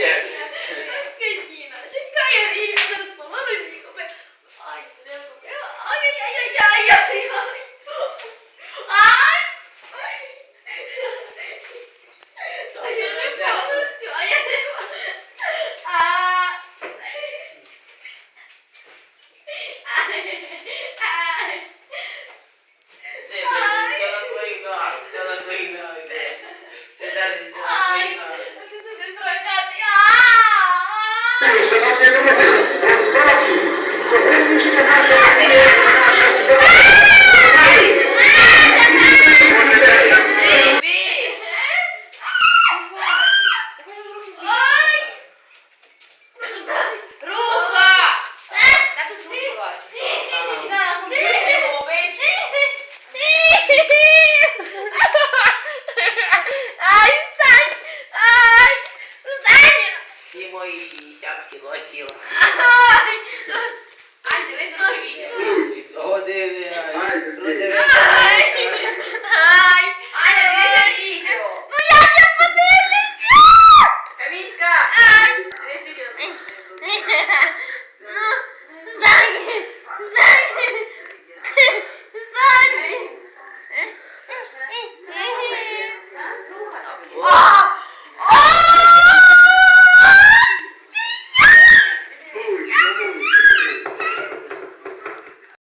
diye. Keşke Çünkü yiyeceğiz falan. Ay, ay, ay, ay, ay, ay, ay. Ay. Ayağım kaldı. Ayağım. Aa. Sen arayın abi, sen arayın abi de. Sen arayın abi. Quando eu comecei a transformar aqui, sofrendo de chegar na мої 60 кіло сіл. Ага!